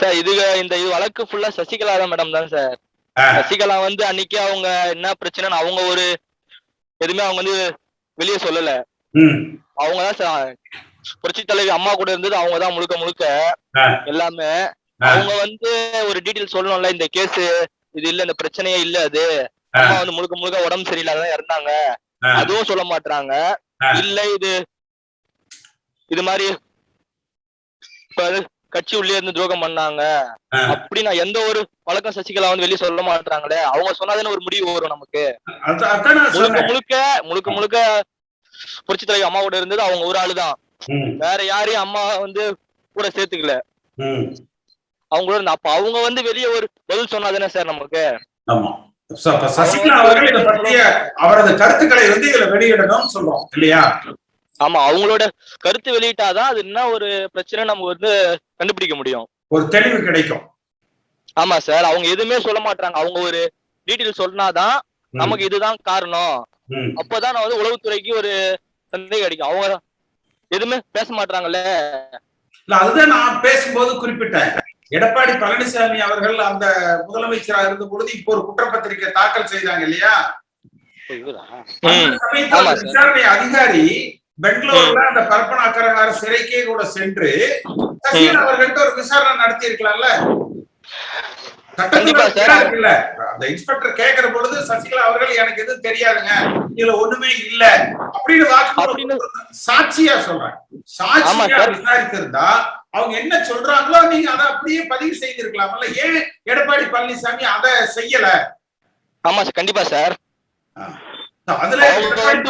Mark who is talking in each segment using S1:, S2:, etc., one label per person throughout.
S1: Sir இது இந்த இது வழக்கு ஃபுல்லா சசிகலா தான் மேடம் தான் சார். சசிகலா வந்து அன்னைக்கு அவங்க என்ன பிரச்சனைன்னு அவங்க ஒரு எதுவுமே அவங்க வந்து வெளியே சொல்லல
S2: ம்
S1: அவங்க தான் சார் புரட்சி தலைவி அம்மா கூட இருந்தது அவங்க தான் முழுக்க முழுக்க. எல்லாமே. அவங்க வந்து ஒரு டீட்டெயில் சொல்லணும்ல இந்த கேஸ் இது இல்ல இந்த பிரச்சனையே இல்ல அது. அம்மா வந்து முழுக்க முழுக்க உடம்பு சரியில்லாதான் இறந்தாங்க. அதுவும் சொல்ல மாட்டாங்க. இல்ல இது இது மாதிரி இப்ப கட்சி உள்ளே இருந்து துரோகம் பண்ணாங்க. அப்படி நான் எந்த ஒரு வழக்கம் சசிகலா வந்து வெளியே சொல்ல மாட்டாங்களே அவங்க சொன்னாதானே ஒரு முடிவு வரும் நமக்கு. முழுக்க முழுக்க முழுக்க முழுக்க புரட்சி தலைவி அம்மா கூட இருந்தது அவங்க ஒரு ஆளுதான் வேற யாரையும் அம்மா வந்து கூட சேர்த்துக்கல. அவங்களோட அப்ப அவங்க வந்து வெளியே ஒரு பதில் சொன்னாதானே சார் நமக்கு?
S2: சசிகலா அவர்கள் இதை பற்றிய அவரது கருத்துக்களை வந்து இதுல வெளியிடணும்னு சொல்றோம் இல்லையா?
S1: ஆமா அவங்களோட கருத்து வெளியிட்டாதான் அது என்ன ஒரு பிரச்சனை நம்ம வந்து கண்டுபிடிக்க முடியும்.
S2: ஒரு தெளிவு கிடைக்கும்.
S1: ஆமா சார். அவங்க எதுவுமே சொல்ல மாட்டாங்க அவங்க ஒரு டீட்டெயில் சொன்னாதான் நமக்கு இதுதான் காரணம். அப்பதான் நான் வந்து உளவுத்துறைக்கு ஒரு சந்தேகம் கிடைக்கும். அவங்க எதுவுமே பேச மாட்டாங்கல்ல
S2: அதுதான் நான் பேசும்போது குறிப்பிட்டேன். எடப்பாடி பழனிசாமி அவர்கள் அந்த முதலமைச்சராக இருந்த பொழுது இப்போ ஒரு குற்றப்பத்திரிக்கை தாக்கல் செய்தாங்க இல்லையா. விசாரணை அதிகாரி பெங்களூர்ல அந்த கற்பனா அக்கரகார சிறைக்கே கூட சென்று சசிகலா அவர்கள்ட்ட ஒரு விசாரணை நடத்தி இருக்கலாம்ல அந்த இன்ஸ்பெக்டர் கேக்குற பொழுது சசிகலா அவர்கள் எனக்கு எதுவும் தெரியாதுங்க. இதுல ஒண்ணுமே இல்ல. அப்படின்னு வாக்கு சாட்சியா சொல்றேன். சாட்சியா
S1: சார்.
S2: விசாரித்திருந்தா அவங்க என்ன சொல்றாங்களோ நீங்க அதை அப்படியே பதிவு செய்திருக்கலாம்ல. ஏன் எடப்பாடி பழனிசாமி அதை செய்யல?
S1: ஆமா சார். கண்டிப்பா சார்.
S2: அதுல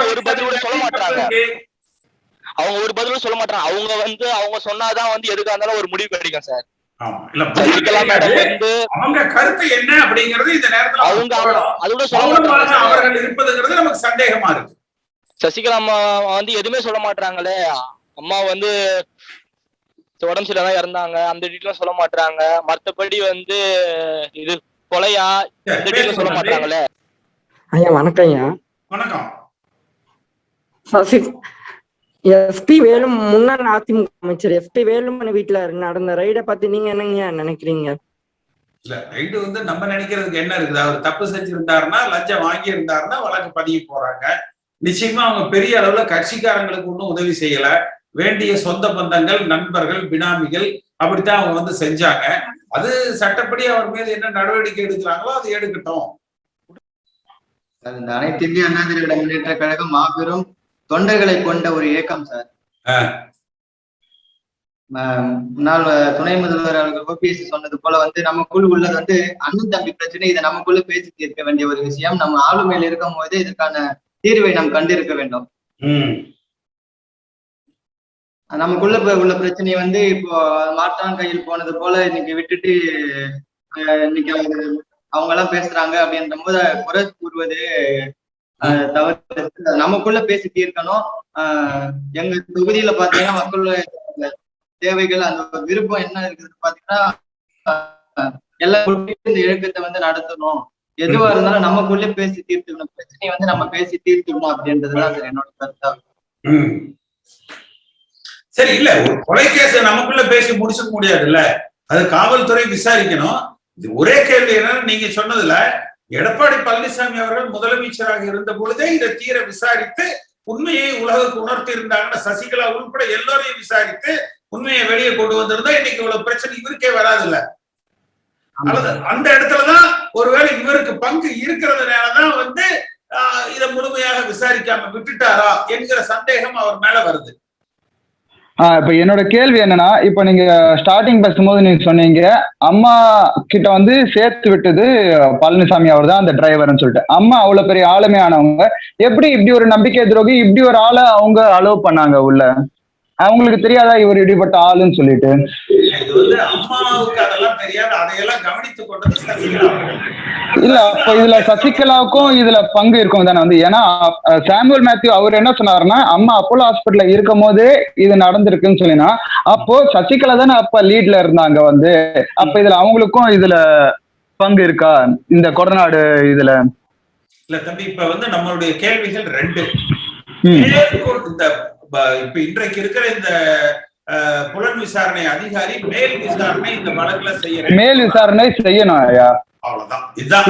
S1: ஒரு பதில் சொல்ல மாட்றாங்க. அவங்க ஒரு பதிலும் சொல்ல மாட்டாங்க. அவங்க வந்து அவங்க சொன்னாதான் வந்து எதுக்கா இருந்தாலும் ஒரு முடிவு கிடைக்கும் சார்.
S2: ஆமா. இல்ல,
S1: சசிகலா மேடம் வந்து
S2: அவங்க கருத்து என்ன அப்படிங்கறது இந்த நேரத்துல
S1: அவங்க
S2: சொல்லணும்.
S1: அதோட சொல்ல
S2: மௌனமாக
S1: மாட்டாங்க. சார்.
S2: அவர்கள் இருப்பதுங்கிறது நமக்கு சந்தேகமா இருக்கு.
S1: சசிகலா அம்மா வந்து எதுவுமே சொல்ல மாட்டாங்களே அம்மா வந்து உடம்பு சரியில்லாம இறந்தாங்க. அந்த டீட்டெயிலும் சொல்ல மாட்டாங்க மத்தபடி வந்து இது கொலையா? இந்த டீட்டெயிலும் சொல்ல. மாட்டாங்களே
S3: ஐயா வணக்கம் ஐயா.
S2: வணக்கம்.
S3: சசி எஸ்பி வேலும் முன்னாள் அதிமுக அமைச்சர் எஸ்பி வேலுமணி வீட்டுல நடந்த ரைடை பத்தி நீங்க என்னங்க நினைக்கிறீங்க?
S2: இல்ல ரைடு வந்து நம்ம நினைக்கிறதுக்கு என்ன இருக்குது? அவர் தப்பு செஞ்சிருந்தாருன்னா லஞ்சம் வாங்கி இருந்தாருன்னா வழக்கு பதிய போறாங்க. நிச்சயமா அவங்க பெரிய அளவுல கட்சிக்காரங்களுக்கு ஒன்றும் உதவி செய்யல. வேண்டிய சொந்த பந்தங்கள் நண்பர்கள் பினாமிகள் அப்படித்தான் அவங்க வந்து செஞ்சாங்க. அது சட்டப்படி அவர் மீது என்ன நடவடிக்கை எடுக்கிறாங்களோ அது எடுக்கட்டும்.
S4: சார், இந்த அனைத்து இந்திய அண்ணா திராவிட முன்னேற்ற கழகம் மாபெரும் தொண்டர்களை கொண்ட ஒரு இயக்கம் சார். முன்னாள் துணை முதல்வர் அவர்கள் ஓபிஎஸ் சொன்னது போல வந்து நமக்குள் உள்ளது வந்து அண்ணன் தம்பி பிரச்சனை இதை நமக்குள்ள பேசி தீர்க்க வேண்டிய ஒரு விஷயம். நம்ம ஆளுமையில் இருக்கும் போது இதுக்கான தீர்வை நாம் கண்டிருக்க வேண்டும். நமக்குள்ள உள்ள பிரச்சனை வந்து இப்போ மாற்றான் கையில் போனது போல இன்னைக்கு விட்டுட்டு இன்னைக்கு அவங்க எல்லாம் பேசுறாங்க அப்படின்ற போது குறை கூறுவது தவறு நமக்குள்ள பேசி தீர்க்கணும் எங்க தொகுதியில பாத்தீங்கன்னா மக்களோட தேவைகள் அந்த விருப்பம் என்ன இருக்குதுன்னு பாத்தீங்கன்னா எல்லா இந்த இயக்கத்தை வந்து நடத்தணும். எதுவா இருந்தாலும் நமக்குள்ளே பேசி தீர்த்துக்கணும். பிரச்சனையை வந்து நம்ம பேசி தீர்த்துக்கணும் அப்படின்றதுதான் சார் என்னோட கருத்தா.
S2: ம். சரி இல்ல ஒரு கொலை கேஸ் நமக்குள்ள பேசி முடிச்சுக்க முடியாதுல்ல? அது காவல்துறை விசாரிக்கணும். இது ஒரே கேள்வி என்னன்னா நீங்க சொன்னதுல எடப்பாடி பழனிசாமி அவர்கள் முதலமைச்சராக இருந்த பொழுதே இதை தீர விசாரித்து உண்மையை உலகுக்கு உணர்த்தி இருந்தாங்கன்னா சசிகலா உள்பட எல்லோரையும் விசாரித்து உண்மையை வெளியே கொண்டு வந்திருந்தா இன்னைக்கு இவ்வளவு பிரச்சனை இவருக்கே வராதுல்ல. அல்லது அந்த இடத்துலதான் ஒருவேளை இவருக்கு பங்கு இருக்கிறதுனாலதான் வந்து ஆஹ், இதை முழுமையாக விசாரிக்காம விட்டுட்டாரா என்கிற சந்தேகம் அவர் மேல வருது.
S5: இப்ப என்னோட கேள்வி என்னன்னா இப்ப நீங்க ஸ்டார்டிங் பேசும்போது நீங்க சொன்னீங்க அம்மா கிட்ட வந்து சேர்த்து விட்டது பழனிசாமி அவர் தான் அந்த டிரைவர்னு சொல்லிட்டு. அம்மா அவ்வளவு பெரிய ஆளுமே ஆனவங்க எப்படி இப்படி ஒரு நம்பிக்கை துரோகி இப்படி ஒரு ஆளை அவங்க அலோவ் பண்ணாங்க உள்ள? அவங்களுக்கு தெரியாதா இவர் இப்படிப்பட்ட ஆளுன்னு சொல்லிட்டு?
S2: இது வந்து அம்மாவுக்கு அதெல்லாம் தெரியாது அதையெல்லாம் கவனித்துக் கொண்டது சசிகலா.
S5: இல்ல அப்ப இதுல சசிகலாவுக்கும் இதுல பங்கு இருக்கும் தானே வந்து. ஏன்னா சாமுவல் மேத்யூ அவர் என்ன சொன்னாருன்னா அம்மா அப்போலோ ஹாஸ்பிட்டல்ல இருக்கும் போதே இது நடந்திருக்குன்னு சொல்லினா அப்போ சசிகலா தானே அப்ப லீட்ல இருந்தாங்க வந்து. அப்ப இதுல அவங்களுக்கும் இதுல பங்கு இருக்கா இந்த கொடநாடு இதுல?
S2: இல்ல தம்பி இப்ப வந்து நம்மளுடைய கேள்விகள் ரெண்டு. இந்த இப்ப இன்றைக்கு இருக்கிற இந்த புலன் விசாரணை அதிகாரி மேல் விசாரணை இந்த வழக்குல செய்ய
S5: மேல் விசாரணை செய்யணும் ஐயா.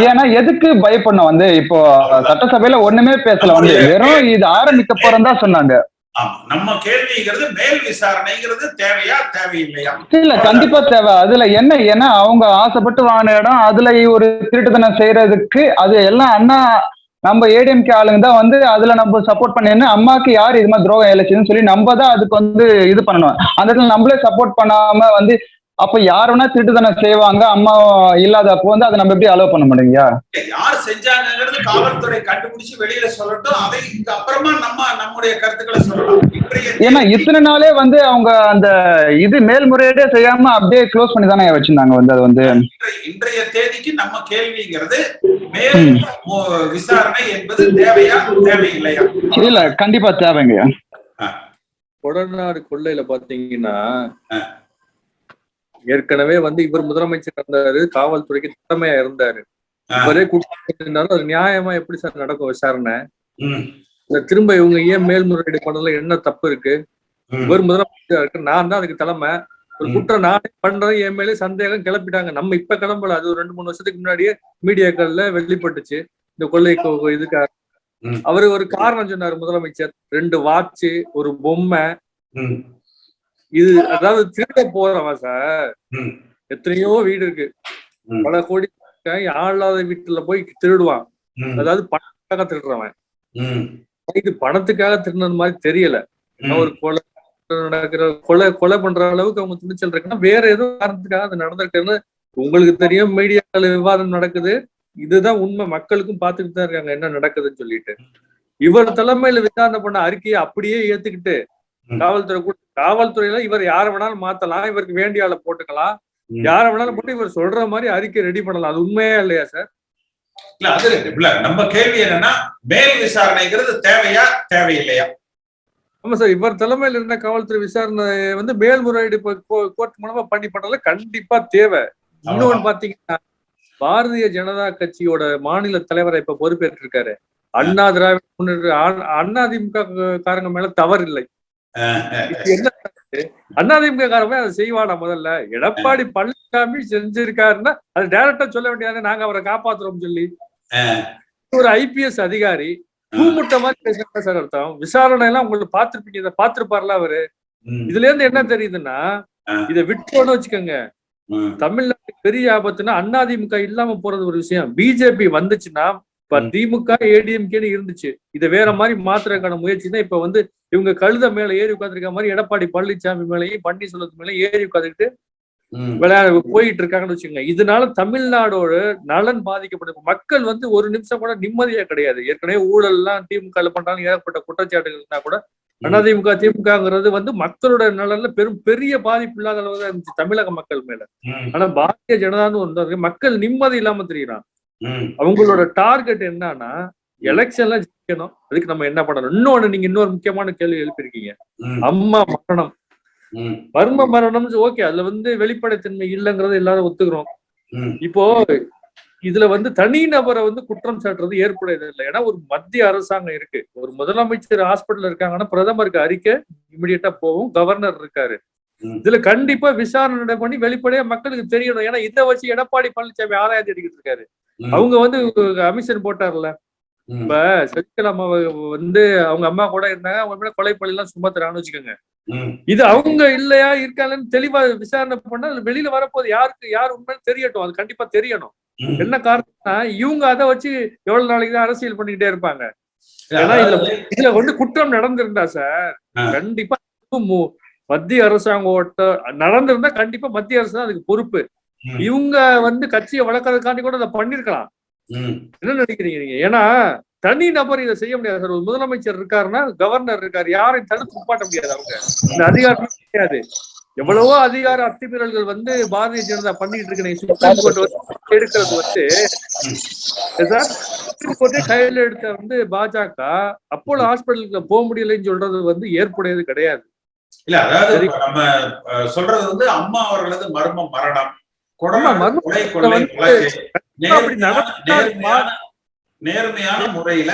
S5: ஏன்னா எதுக்கு பயப்படணும்? வந்து இப்போ சட்டசபையில ஒண்ணுமே பேசல. வந்து வெறும் இது ஆரம்பிக்க போறதா சொன்னாங்க.
S2: ஆமா. நம்ம கேள்விங்கிறது மேல் விசாரணைங்கிறது தேவையா தேவையில்லையா?
S5: இல்ல கண்டிப்பா தேவை. அதுல என்ன ஏன்னா அவங்க ஆசைப்பட்டு வாங்கின இடம் அதுல ஒரு திருட்டுத்தனம் செய்யறதுக்கு அது எல்லாம் அண்ணா நம்ம ஏடிஎம்கே ஆளுங்க தான் வந்து அதுல நம்ம சப்போர்ட் பண்ணி அம்மாக்கு யார் இது மாதிரி துரோகம் இழைச்சதுன்னு சொல்லி நம்ம தான் அதுக்கு வந்து இது பண்ணணும். அந்த இடத்துல நம்மளே சப்போர்ட் பண்ணாம வந்து அப்ப யார் வேணா திருட்டுத்தனம் செய்வாங்க அம்மா இல்லாதப்போ வந்து அதை நம்ம எப்படி அலோவ் பண்ண முடியுங்க
S2: யார் செஞ்சாங்கிறது காவல்துறை கண்டுபிடிச்சு வெளியில சொல்லட்டும் அதை இதுக்கு அப்புறமா நம்ம நம்முடைய கருத்துக்களை சொல்லலாம்.
S5: ஏன்னா இத்தனை நாளே வந்து அவங்க அந்த இது மேல்முறையீடே செய்யாம அப்படியே க்ளோஸ் பண்ணி தானே வச்சிருந்தாங்க வந்து அது வந்து.
S2: இன்றைய- தேதிக்கு நம்ம கேள்விங்கிறது மேல் விசாரணை என்பது தேவையா தேவையில்லையா?
S5: இல்ல கண்டிப்பா தேவைங்க
S6: கொடநாடு கொள்ளையில பாத்தீங்கன்னா ஏற்கனவே வந்து இவர் முதலமைச்சர் இருந்தாரு காவல்துறைக்கு திறமையா இருந்தாரு. இவரே இருந்தாலும் அது நியாயமா எப்படி சார் நடக்கும் விசாரணை? திரும்ப இவங்க ஏன் மேல்முறையீடு பண்ணல என்ன தப்பு இருக்கு? இவர் முதலமைச்சர் இருக்கு நான் தான் அதுக்கு தலைமை. ஒரு. குற்றம் நானே பண்றது என் மேலே சந்தேகம் கிளப்பிட்டாங்க. நம்ம இப்ப கிளம்பல அது ஒரு ரெண்டு மூணு வருஷத்துக்கு முன்னாடியே மீடியாக்கள்ல வெளிப்பட்டுச்சு. இந்த கொள்ளை இதுக்காக.
S2: ம்.
S6: அவரு ஒரு காரணம் சொன்னாரு முதலமைச்சர் ரெண்டு வாட்ச் ஒரு பொம்மை. இது அதாவது திருட போறவன் சார். எத்தனையோ வீடு இருக்கு. பல கோடி ஆள் இல்லாத வீட்டுல போய் திருடுவான். அதாவது பணத்துக்காக திருடுறவன். இது பணத்துக்காக திருடுனது மாதிரி தெரியல. ஒரு கொலை நடக்கிற கொலை கொலை பண்ற அளவுக்கு அவங்க துணிச்சல் இருக்குன்னா வேற ஏதோ காரணத்துக்காக அது நடந்திருக்குன்னு உங்களுக்கு தெரியும். மீடியால விவாதம் நடக்குது. இதுதான் உண்மை. மக்களுக்கும் பார்த்துக்கிட்டு தான் இருக்காங்க என்ன நடக்குதுன்னு சொல்லிட்டு. இவர் தலைமையில விசாரணை பண்ண அறிக்கையை அப்படியே ஏத்துக்கிட்டு. காவல்துறை கூட காவல்துறையில இவர் யார வேணாலும் மாத்தலாம் இவருக்கு வேண்டிய ஆளை போட்டுக்கலாம். யார வேணாலும் போட்டு இவர் சொல்ற மாதிரி அறிக்கை ரெடி பண்ணலாம். அது உண்மையா இல்லையா சார்
S2: இல்ல அது இல்ல நம்ம கேள்வி என்னன்னா மேல் விசாரணைங்கிறது தேவையா தேவையில்லையா?
S6: ஆமா சார் இவர் தலைமையில் இருந்த காவல்துறை விசாரணை வந்து மேல்முறையீடு கோர்ட் மூலமா பண்ணி பண்ணல கண்டிப்பா தேவை. இன்னொன்னு பாத்தீங்கன்னா பாரதிய ஜனதா கட்சியோட மாநில தலைவரை இப்ப பொறுப்பேற்று இருக்காரு அண்ணா திராவிட முன்னேற்ற அண்ணா திமுக காரங்க மேல தவறு இல்லை
S2: அஹ், அஹ்,
S6: இது என்ன அண்ணா திமுக காரமே அதை செய்வானா முதல்ல? எடப்பாடி பழனிசாமி செஞ்சிருக்காருன்னா அது டைரக்டா சொல்ல வேண்டியது நாங்க அவரை காப்பாத்துறோம் சொல்லி. ஒரு ஐபிஎஸ் அதிகாரி கூமுட்ட மாதிரி பேசுறதா சார் அர்த்தம். விசாரணை எல்லாம் உங்களுக்கு பாத்திருப்பீங்க இதை பாத்திருப்பார்ல அவரு? இதுல இருந்து என்ன தெரியுதுன்னா. இதை விட்டோன்னு வச்சுக்கோங்க.
S2: ம்,
S6: தமிழ்நாட்டு பெரிய ஆபத்துனா அதிமுக இல்லாம போறது ஒரு விஷயம். பிஜேபி வந்துச்சுன்னா இப்ப. திமுக ஏடிஎம்கேன்னு இருந்துச்சு. இதை வேற மாதிரி மாத்துறதுக்கான முயற்சி தான் இப்ப வந்து இவங்க கழுத மேல ஏறி உட்காந்துருக்க மாதிரி எடப்பாடி பழனிசாமி மேலேயும் பன்னீர்செல்வத்து மேலேயும் ஏறி உட்காந்துக்கிட்டு விளையாட போயிட்டு இருக்காங்கன்னு வச்சுக்கோங்க. இதனால தமிழ்நாடோட நலன் பாதிக்கப்படும். மக்கள் வந்து ஒரு நிமிஷம் கூட நிம்மதியா கிடையாது. ஏற்கனவே ஊழல் எல்லாம் திமுக பண்றாங்க ஏற்பட்ட குற்றச்சாட்டுகள்னா கூட அதிமுக திமுகங்கிறது வந்து மக்களோட நலன்ல பெரும் பெரிய பாதிப்பு இல்லாத அளவு தான் இருந்துச்சு தமிழக மக்கள் மேல. ஆனா பாரதிய ஜனதான்னு ஒன்று இருக்கு மக்கள் நிம்மதி இல்லாம தெரியுறான் அவங்களோட டார்கெட் என்னன்னா எலெக்ஷன்ல ஜெயிக்கணும். அதுக்கு நம்ம என்ன பண்ணணும்? இன்னொன்னு நீங்க இன்னொரு முக்கியமான கேள்வி எழுப்பியிருக்கீங்க. அம்மா மரணம்.
S2: ம்,
S6: மர்ம மரணம் ஓகே அதுல வந்து வெளிப்படைத்தன்மை இல்லைங்கிறத எல்லாரும் ஒத்துக்கிறோம். இப்போ இதுல வந்து தனிநபரை வந்து குற்றம் சாட்டுறது ஏற்புடையது இல்லை. ஏன்னா ஒரு மத்திய அரசாங்கம் இருக்கு. ஒரு முதலமைச்சர் ஹாஸ்பிட்டல் இருக்காங்கன்னா பிரதமருக்கு அறிக்கை இமிடியட்டா போகும் கவர்னர் இருக்காரு. இதுல கண்டிப்பா விசாரணை பண்ணி வெளிப்படையா மக்களுக்கு தெரியணும். ஏன்னா இதை வச்சு எடப்பாடி பழனிசாமி ஆதாயம் தேடிக்கிட்டு இருக்காரு. அவங்க வந்து கமிஷன் போட்டார்ல. இப்ப சசிகலா அம்மா வந்து அவங்க அம்மா கூட இருந்தாங்க அவங்க மேல கொலை பழி எல்லாம் சுமத்துறான்னு வச்சுக்கோங்க. இது அவங்க இல்லையா இருக்காங்கன்னு தெளிவா விசாரணை பண்ணா வெளியில வரப்போது யாருக்கு யார் உண்மைன்னு தெரியட்டும். அது கண்டிப்பா தெரியணும். என்ன காரணம்னா இவங்க அதை வச்சு எவ்வளவு நாளைக்கு தான் அரசியல் பண்ணிக்கிட்டே இருப்பாங்க. ஏன்னா இதுல இதுல வந்து குற்றம் நடந்திருந்தா சார். கண்டிப்பா மத்திய அரசாங்கோட்ட நடந்திருந்தா கண்டிப்பா மத்திய அரசு தான் அதுக்கு பொறுப்பு. இவங்க வந்து கட்சியை வளர்க்கறதுக்காண்டி கூட அதை பண்ணிருக்கலாம் என்ன நினைக்கிறீங்க நீங்க? ஏன்னா தனி நபர் இதை செய்ய முடியாது சார். ஒரு முதலமைச்சர் இருக்காருன்னா கவர்னர் இருக்காரு. யாரையும் தடுத்து நிப்பாட்ட முடியாது அவங்க. இந்த அதிகாரம் கிடையாது. எவ்வளவோ அதிகார அத்துமீறல்கள் வந்து பாரதிய ஜனதா பண்ணிட்டு இருக்கு. சுப்ரீம் கோர்ட் வந்து எடுக்கிறது வந்து சார் சுப்ரீம் கோர்ட்டே கையில எடுத்த வந்து பாஜக அப்போலோ ஹாஸ்பிட்டலுக்கு போக முடியலைன்னு சொல்றது வந்து ஏற்புடையது கிடையாது.
S2: இல்ல அதாவது நம்ம சொல்றது வந்து அம்மா அவர்களது மர்ம மரணம். நேர்மையான முறையில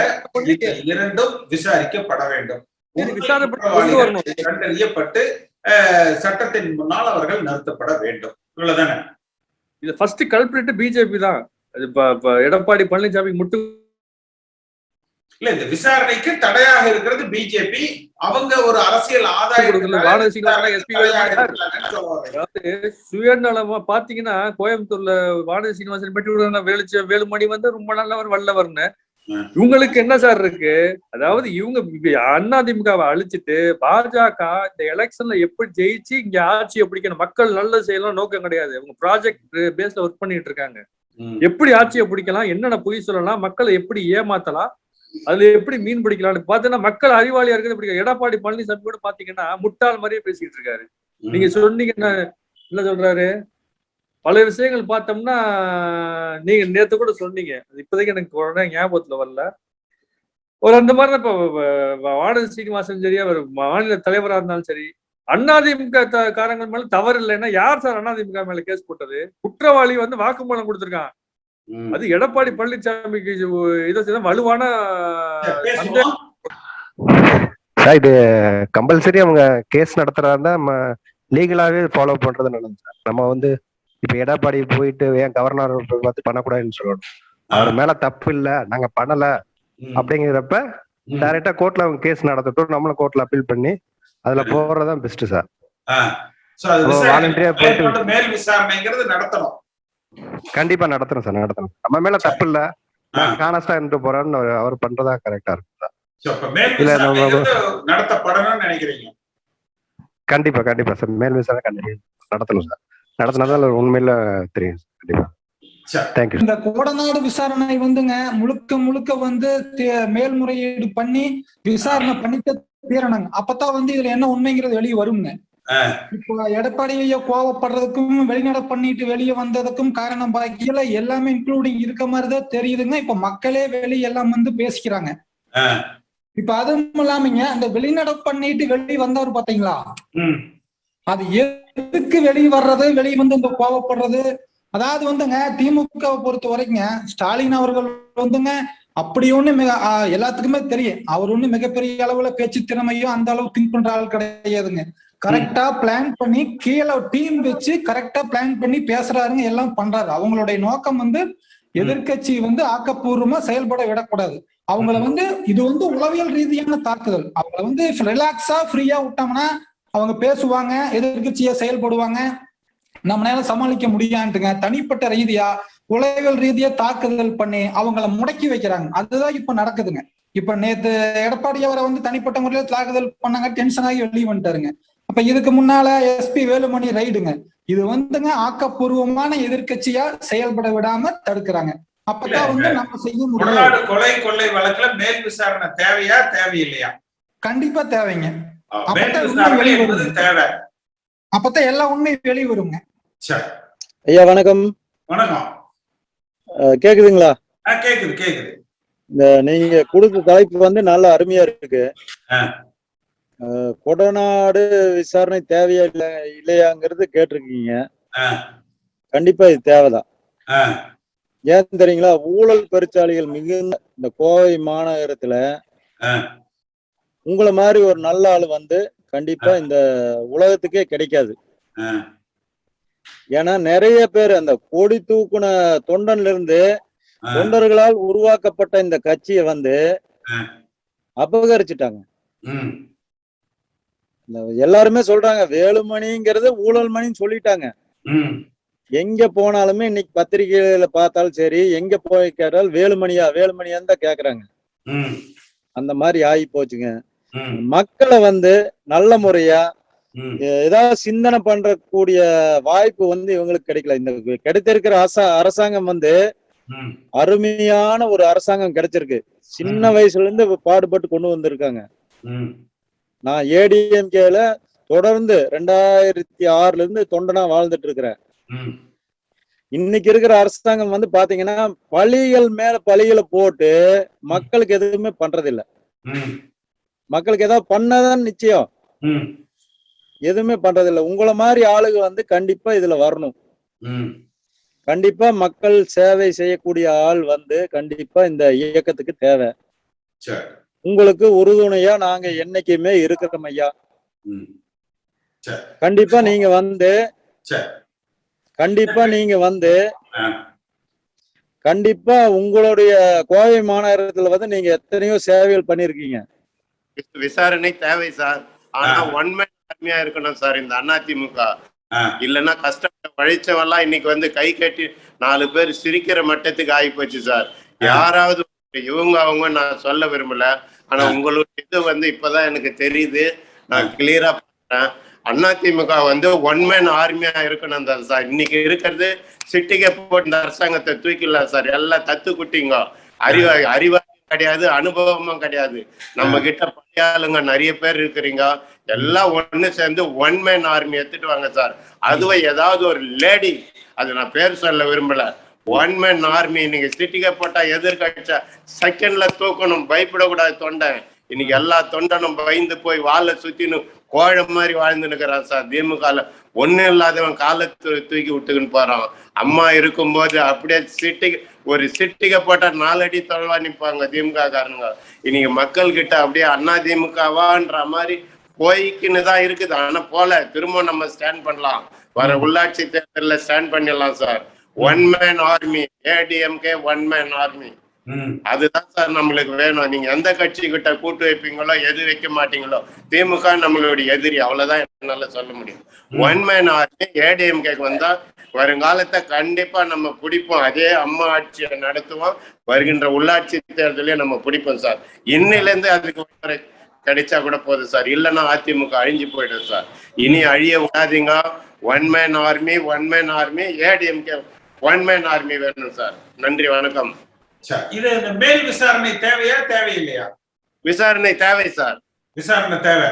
S2: இரண்டும் விசாரிக்கப்பட வேண்டும். கண்டறியப்பட்டு சட்டத்தின் முன்னால் அவர்கள் நிறுத்தப்பட வேண்டும். இவ்வளவுதானே?
S6: இது ஃபர்ஸ்ட் கல்பிரிட் பிஜேபி தான். எடப்பாடி பழனிசாமி முட்டு
S2: இல்ல இந்த விசாரணைக்கு தடையாக இருக்கிறது பிஜேபி அவங்க ஒரு அரசியல் ஆதாயம்
S6: சுயநலமா பாத்தீங்கன்னா கோயம்புத்தூர்ல வானதி சீனிவாசன் பெட்டி விடுற வெளிச்ச வேலுமணி வந்து ரொம்ப நல்லவர் வல்லவர்னு. இவங்களுக்கு என்ன சார் இருக்கு? அதாவது இவங்க அதிமுகவை அழிச்சிட்டு பாஜக இந்த எலெக்ஷன்ல எப்படி ஜெயிச்சு இங்க ஆட்சியை பிடிக்கணும். மக்கள் நல்லது செய்யலாம் நோக்கம் கிடையாது. இவங்க ப்ராஜெக்ட் பேஸ்ல ஒர்க் பண்ணிட்டு இருக்காங்க. எப்படி ஆட்சியை பிடிக்கலாம் என்னென்ன பொய் சொல்லலாம் மக்களை எப்படி ஏமாத்தலாம் அதுல எப்படி மீன் பிடிக்கலாம்னு பாத்தீங்கன்னா மக்கள் அறிவாளியா இருக்கிறது பிடிக்கும் எடப்பாடி பழனிசாமி கூட பாத்தீங்கன்னா முட்டாள் மாதிரியே பேசிட்டு இருக்காரு. நீங்க சொன்னீங்க என்ன சொல்றாரு? பல விஷயங்கள் பார்த்தோம்னா நீங்க நேத்து கூட சொன்னீங்க. இப்போதைக்கு எனக்கு உடனே ஞாபகத்துல வரல. ஒரு அந்த மாதிரி தான் இப்ப வ- வ- வானதி சீனிவாசன் சரியா ஒரு மாநில தலைவரா இருந்தாலும் சரி அதிமுக காரங்கள் மேல தவறு இல்லைன்னா யார் சார் அதிமுக மேல கேஸ் போட்டது? குற்றவாளி வந்து வாக்குமூலம் கொடுத்திருக்கான். அது எடப்பாடி பழனிசாமிக்கு இதை வலுவான
S7: இது கம்பல்சரி அவங்க கேஸ் நடத்துறதா இருந்தா நம்ம லீகலாவே ஃபாலோ பண்றது நல்லது சார். நம்ம வந்து இப்ப எடப்பாடி போயிட்டு ஏன் கவர்னர் பார்த்து பண்ணக்கூடாதுன்னு சொல்லணும். அவர் மேல தப்பு இல்ல நாங்க பண்ணல. அப்படிங்கிறப்ப. டைரக்டா கோர்ட்ல அவங்க கேஸ் நடத்தட்டும் நம்மளும் கோர்ட்ல அப்பீல் பண்ணி அதுல போறதுதான் பெஸ்ட் சார். volunteer போயிட்டு-
S2: மேல் விசாரணைங்கிறது நடத்தணும்.
S7: கண்டிப்பா நடத்துறோம் சார் நடத்துறோம். நம்ம மேல தப்பு இல்ல.
S2: ஆ.
S7: கானஸ்டா இருந்துட்டு போறோம்னு அவர் பண்றதா கரெக்டா இருக்கும் இல்ல,
S2: நடத்தப்படணும்னு நினைக்கிறீங்க?
S7: கண்டிப்பா கண்டிப்பா சார். மேல் விசாரணை கண்டிப்பா நடத்தணும் சார். நடத்தினாதான் அது உண்மையில தெரியும் சார் கண்டிப்பா.
S2: சரி.
S7: தேங்க்யூ
S8: இந்த கோடநாடு விசாரணை வந்துங்க முழுக்க முழுக்க வந்து தே- மேல்முறையீடு பண்ணி விசாரணை பண்ணிட்டு தீரணுங்க. அப்பதான் வந்து இதுல என்ன உண்மைங்கிறது வெளியே வருங்க. இப்போ எடப்பாடியை கோவப்படுறதுக்கும் வெளிநடை பண்ணிட்டு வெளியே வந்ததுக்கும் காரணம் பாக்கியில எல்லாமே இன்க்ளூடிங் இருக்க மாதிரிதான் தெரியுதுங்க. இப்ப மக்களே வெளியே எல்லாம் வந்து பேசிக்கிறாங்க. இப்ப அதுவும் இல்லாமங்க அந்த வெளிநடை பண்ணிட்டு வெளியே வந்தவர் பாத்தீங்களா. அது எதுக்கு வெளியே வர்றது வெளியே வந்து இந்த கோவப்படுறது? அதாவது வந்துங்க திமுகவை பொறுத்த வரைக்குங்க ஸ்டாலின் அவர்கள் வந்துங்க அப்படி ஒண்ணு மிக எல்லாத்துக்குமே தெரியும். அவர் ஒண்ணு மிகப்பெரிய அளவுல பேச்சு திறமையும் அந்த அளவு திங்க் பண்ற ஆள் கிடையாதுங்க. கரெக்டா பிளான் பண்ணி கீழே டீம் வச்சு கரெக்டா பிளான் பண்ணி பேசுறாருங்க எல்லாம் பண்றாரு. அவங்களுடைய நோக்கம் வந்து எதிர்க்கட்சி வந்து ஆக்கப்பூர்வமா செயல்பட விடக்கூடாது. அவங்கள வந்து இது வந்து உளவியல் ரீதியான தாக்குதல். அவங்கள வந்து ரிலாக்ஸா ஃப்ரீயா விட்டோம்னா அவங்க பேசுவாங்க எதிர்கட்சியா செயல்படுவாங்க. நம்மளால சமாளிக்க முடியான்ட்டுங்க தனிப்பட்ட ரீதியா உளவியல் ரீதியா தாக்குதல் பண்ணி அவங்கள முடக்கி வைக்கிறாங்க. அதுதான் இப்ப நடக்குதுங்க. இப்ப நேத்து எடப்பாடி அவரை வந்து தனிப்பட்ட முறையில தாக்குதல் பண்ணாங்க டென்ஷன் ஆகி வெளியே வந்துட்டாருங்க. அப்ப இதுக்கு முன்னால எஸ்பி வேலுமணி ரைடுங்க. இது வந்துங்க ஆக்கப்பூர்வமான எதிர்க்கட்சியா செயல்பட விடாம தடுக்கிறாங்க. அப்பதான் வந்து நம்ம செய்ய முடியும்.
S2: கொடநாடு கொலை கொள்ளை வழக்குல மேல் விசாரணை தேவையா தேவையில்லையா?
S8: கண்டிப்பா தேவைங்க.
S2: தேவை.
S8: அப்பதான் எல்லா உண்மையும் வெளியே வருங்க
S2: சரி.
S9: ஐயா வணக்கம்.
S2: வணக்கம்.
S9: கேக்குதுங்களா?
S2: கேக்குது கேக்குது.
S9: இந்த நீங்க கொடுத்த தலைப்பு வந்து நல்ல அருமையா இருக்கு. கொடநாடு விசாரணை தேவையா இல்ல இல்லையாங்கிறது கேட்டிருக்கீங்க. கண்டிப்பா இது தேவைதான். ஏன் தெரியுங்களா ஊழல் பெருச்சாளிகள் மிகுந்த இந்த கோவை மாநகரத்துல. உங்களை மாதிரி ஒரு நல்ல ஆள் வந்து கண்டிப்பா இந்த உலகத்துக்கே கிடைக்காது. ஏன்னா நிறைய பேர் அந்த கொடி தூக்குன தொண்டன்ல இருந்து. தொண்டர்களால் உருவாக்கப்பட்ட இந்த கட்சியை வந்து. அபகரிச்சுட்டாங்க எல்லாருமே சொல்றாங்க வேலுமணிங்கிறது ஊழல் மணின்னு சொல்லிட்டாங்க. எங்க போனாலுமே இன்னைக்கு பத்திரிகையில பார்த்தாலும் சரி எங்க போய் கேட்டாலும் வேலுமணியா வேலுமணியான்னு தான் கேக்குறாங்க. அந்த மாதிரி ஆகி போச்சுங்க. மக்களை வந்து நல்ல முறையா ஏதாவது சிந்தனை பண்றக்கூடிய வாய்ப்பு வந்து இவங்களுக்கு கிடைக்கல இந்த கிடைத்திருக்கிற அரசா அரசாங்கம் வந்து. அருமையான ஒரு அரசாங்கம் கிடைச்சிருக்கு சின்ன. வயசுல இருந்து பாடுபட்டு கொண்டு வந்திருக்காங்க. நான் ஏடிஎம்கேல தொடர்ந்து ரெண்டாயிரத்தி ஆறுல இருந்து தொண்டனா வாழ்ந்துட்டு இருக்கிறேன். இன்னைக்கு இருக்கிற அரசாங்கம் வந்து பாத்தீங்கன்னா பழிகள் மேல பழிகளை போட்டு மக்களுக்கு எதுவுமே பண்றது இல்ல
S2: ம்.
S9: மக்களுக்கு ஏதாவது பண்ணதான் நிச்சயம். எதுவுமே பண்றது இல்ல உங்களை மாதிரி ஆளுங்க வந்து கண்டிப்பா இதுல வரணும். கண்டிப்பா மக்கள் சேவை செய்யக்கூடிய ஆள் வந்து கண்டிப்பா இந்த இயக்கத்துக்கு தேவை உங்களுக்கு உறுதுணையா நாங்க என்னைக்குமே இருக்கிறோம் ஐயா. கண்டிப்பா நீங்க வந்து
S2: சரி.
S9: கண்டிப்பா நீங்க வந்து. கண்டிப்பா உங்களுடைய கோவை மாநகரத்துல வந்து நீங்க எத்தனையோ சேவைகள் பண்ணிருக்கீங்க
S10: விசாரணை தேவை சார் ஆனா
S2: ஆ.
S10: ஒன் மேன் ஆர்மியா இருக்கணும் சார் இந்த அதிமுக. இல்லைன்னா கஷ்டப்பட்ட உழைச்சவெல்லாம் இன்னைக்கு வந்து கை கட்டி நாலு பேர் சிரிக்கிற மட்டத்துக்கு ஆகி போச்சு சார் யாராவது இவங்க அவங்க நான் சொல்ல விரும்பல ஆனா. உங்களுடைய இது வந்து இப்பதான் எனக்கு தெரியுது. நான் கிளியரா பண்றேன் அதிமுக வந்து ஒன் மேன் ஆர்மியா இருக்கணும் தான் சார் இன்னைக்கு இருக்கிறது சிட்டிகை போட்டு இந்த அரசாங்கத்தை தூக்கிடலாம் சார் எல்லாம் தத்து குட்டிங்க. அறிவா அறிவா கிடையாது அனுபவமும் கிடையாது. நம்ம கிட்ட பணியாளுங்க நிறைய பேர் இருக்கிறீங்க. எல்லாம் ஒண்ணு சேர்ந்து ஒன் மேன் ஆர்மி எடுத்துட்டு வாங்க சார் அதுவும் ஏதாவது ஒரு லேடி அது நான் பேர் சொல்ல விரும்பல ஒன் மேன் ஆர்மி நீங்க சிட்டிகை போட்டா எதிர்கட்ச செகண்ட்ல தூக்கணும் பயப்படக்கூடாது தொண்டை. இன்னைக்கு எல்லா தொண்டனும் பயந்து போய் வாழை சுத்தின்னு கோழை மாதிரி வாழ்ந்து நிக்கிறான் சார். திமுகல ஒன்றும் இல்லாதவன் காலை தூக்கி விட்டுக்கின்னு போறான். அம்மா இருக்கும்போது அப்படியே சிட்டி ஒரு சிட்டிகை போட்டா நாலடி தொலைவா நிப்பாங்க திமுக காரனுங்க. இன்னைக்கு மக்கள் கிட்ட அப்படியே அண்ணா திமுகவான்ற மாதிரி போய்க்கின்னு தான் இருக்குது. ஆனா போல திரும்ப நம்ம ஸ்டாண்ட் பண்ணலாம். வர உள்ளாட்சி தேர்தலில் ஸ்டாண்ட் பண்ணிடலாம் sir. One man army ADMK one man army. அதுதான் சார் நம்மளுக்கு வேணும். நீங்க எந்த கட்சி கிட்ட கூட்டு வைப்பீங்களோ எது வைக்க மாட்டீங்களோ திமுக நம்மளுடைய எதிரி அவ்வளவுதான் என்னால சொல்ல முடியும். ஒன் மேன் ஆர்மி ஏடிஎம்கேக்கு வந்தா வருங்காலத்தை கண்டிப்பா நம்ம பிடிப்போம். அதே அம்மா ஆட்சியை நடத்துவோம். வருகின்ற உள்ளாட்சி தேர்தலையும் நம்ம பிடிப்போம் சார். இன்னில இருந்து அதுக்கு கிடைச்சா கூட போதும் சார். இல்லைன்னா அதிமுக அழிஞ்சு போயிடும் சார். இனி அழிய விடாதீங்க. One man army one man army ADMK one man army வேணும் சார் நன்றி வணக்கம்.
S2: இது இந்த மேல் விசாரணை தேவையா தேவையில்லையா?
S10: விசாரணை தேவை சார்
S2: விசாரணை தேவை.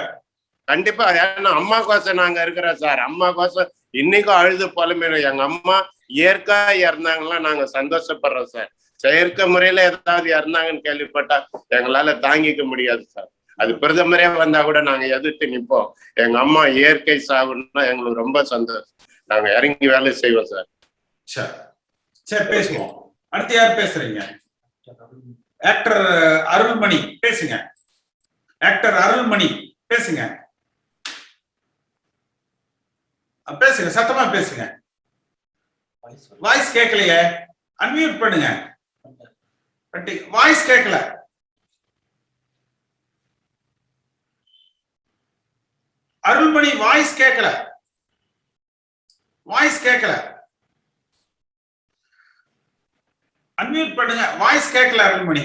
S10: கண்டிப்பா ஏன்னா அம்மா கோசம் நாங்க இருக்கிறோம் சார் அம்மா கோசம் இன்னைக்கும் அழுது புலம்பிடும் எங்க அம்மா இயற்கை இறந்தாங்கன்னா நாங்க சந்தோஷப்படுறோம் சார் செயற்கை முறையில ஏதாவது இறந்தாங்கன்னு கேள்விப்பட்டா எங்களால தாங்கிக்க முடியாது சார் அது பிரதமரே வந்தா கூட நாங்க எதிர்த்து நிப்போம் எங்க அம்மா இயற்கை சாகுன்னா எங்களுக்கு ரொம்ப சந்தோஷம். நாங்க இறங்கி வேலை செய்வோம் சார்
S2: சரி சரி பேசுவோம். அடுத்து யார் பேசுறீங்க? ஆக்டர் அருள்மணி பேசுங்க. ஆக்டர் அருள்மணி பேசுங்க. பேசுங்க சத்தமா பேசுங்க. வாய்ஸ் கேட்கலையே அன்மியூட் பண்ணுங்க. வாய்ஸ் கேட்கல அருள்மணி வாய்ஸ் கேட்கல வாய்ஸ் கேட்கல அன்மியூட் பண்ணுங்க. வாய்ஸ் கேட்கல அருள்மணி?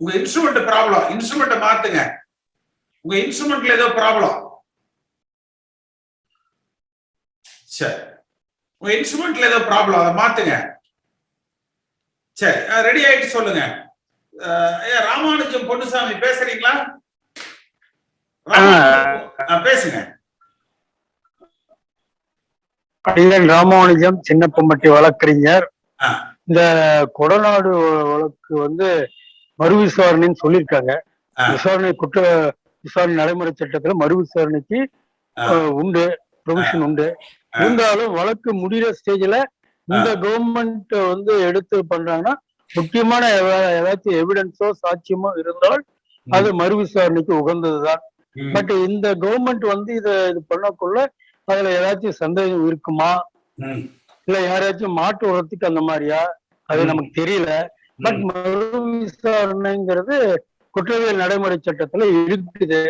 S2: உங்க இன்ஸ்ட்ருமெண்ட் ப்ராப்ளம் இன்ஸ்ட்ருமெண்ட் மாத்துங்க. உங்க இன்ஸ்ட்ருமெண்ட்ல ஏதோ ப்ராப்ளம் சரி. உங்க இன்ஸ்ட்ருமெண்ட்ல ஏதோ ப்ராப்ளம் அதை மாத்துங்க. சரி. ரெடி ஆயிட்டு சொல்லுங்க. ராமானுஜம் பொன்னுசாமி பேசுறீங்களா? பேசுங்க.
S11: அடியன் ராமானுஜம் சின்னப்பம்பட்டி வழக்கறிஞர். இந்த கொடநாடு வழக்கு வந்து மறு விசாரணைன்னு சொல்லியிருக்காங்க. விசாரணை குற்ற விசாரணை நடைமுறை சட்டத்துல மறு விசாரணைக்கு உண்டு ப்ரொவிஷன் உண்டு. இருந்தாலும் வழக்கு முடிகிற ஸ்டேஜ்ல இந்த கவர்மெண்ட் வந்து எடுத்து பண்றாங்கன்னா முக்கியமான ஏதாச்சும் எவிடன்ஸோ சாட்சியமோ இருந்தால் அது மறு விசாரணைக்கு உகந்ததுதான். பட் இந்த கவர்மெண்ட் வந்து இத இது பண்ணக்குள்ள அதுல ஏதாச்சும் சந்தேகம் இருக்குமா? இல்ல யாராச்சும் மாட்டு உரத்துக்கு அந்த மாதிரியா? அது. நமக்கு தெரியல. பட் மறு விசாரணைங்கிறது குற்றவியல் நடைமுறை சட்டத்துல இருக்குது.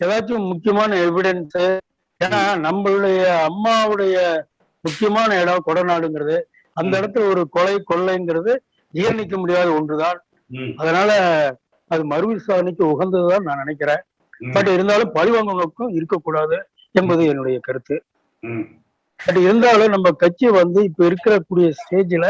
S11: ஏதாச்சும் முக்கியமான எவிடன்ஸ் ஏன்னா நம்மளுடைய அம்மாவுடைய முக்கியமான இடம் கொடநாடுங்கிறது. அந்த. இடத்துல ஒரு கொலை கொள்ளைங்கிறது ஜீரணிக்க முடியாத ஒன்றுதான். அதனால அது மறு விசாரணைக்கு உகந்ததுதான் நான் நினைக்கிறேன். பட் இருந்தாலும் பழிவாங்கும் நோக்கம் இருக்கக்கூடாது. என்பது என்னுடைய கருத்து. பட் இருந்தாலும் நம்ம கட்சி வந்து இப்ப இருக்கக்கூடிய ஸ்டேஜ்ல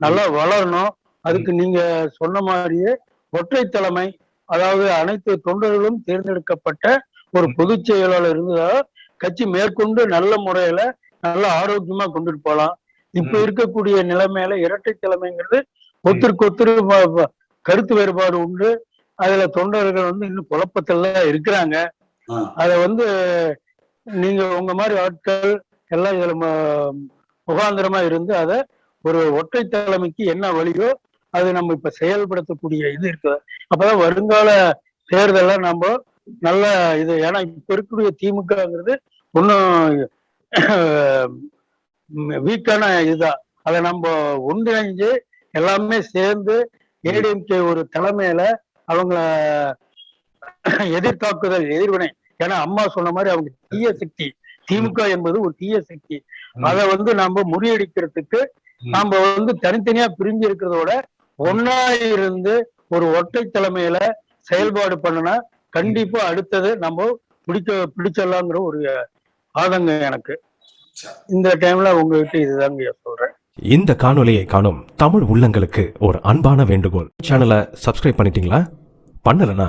S11: நல்லா வளரணும். அதுக்கு நீங்க சொன்ன மாதிரியே ஒற்றை தலைமை அதாவது அனைத்து தொண்டர்களும் தேர்ந்தெடுக்கப்பட்ட ஒரு பொதுச் செயலாளர் இருந்ததா கட்சி மேற்கொண்டு நல்ல முறையில நல்ல ஆரோக்கியமா கொண்டுட்டு போகலாம் இப்ப. இருக்கக்கூடிய நிலைமையில இரட்டை தலைமைங்கிறது ஒருத்தருக்கு ஒருத்தர் கருத்து வேறுபாடு உண்டு. அதுல தொண்டர்கள் வந்து இன்னும் குழப்பத்துல இருக்கிறாங்க. அத வந்து நீங்க உங்க மாதிரி ஆட்கள் எல்லாம் இதுல முகாந்திரமா இருந்து அத ஒரு ஒற்றை தலைமைக்கு என்ன வழியோ அது நம்ம இப்ப செயல்படுத்தக்கூடிய இது இருக்குது அப்பதான் வருங்கால தேர்தலை நம்ம நல்ல இது ஏன்னா இப்ப இருக்கக்கூடிய திமுகங்கிறது ஒன்றும் வீக்கான இதுதான். அதை நம்ம ஒன்றிணைஞ்சு எல்லாமே சேர்ந்து ஏடிஎம்கே ஒரு தலைமையில அவங்கள எதிர்த்தாக்குதல் எதிர்வினை ஏன்னா அம்மா சொன்ன மாதிரி அவங்க தீய சக்தி திமுக என்பது ஒரு தீய சக்தி. அதை வந்து நாம முறியடிக்கிறதுக்கு நாம வந்து தனித்தனியா பிரிஞ்சு இருக்கிறதோட ஒன்னா இருந்து ஒரு ஒற்றை தலைமையில செயல்பாடு பண்ணனா கண்டிப்பா அடுத்தது நம்ம பிடிக்க பிடிச்சிடலாங்கிற ஒரு ஆதங்கம் எனக்கு. இந்த டைம்ல உங்ககிட்ட இதுதாங்க சொல்றேன்.
S12: இந்த காணொலியை காணும் தமிழ் உள்ளங்களுக்கு ஒரு அன்பான வேண்டுகோள். சேனலை சப்ஸ்கிரைப் பண்ணிட்டீங்களா? பண்ணலன்னா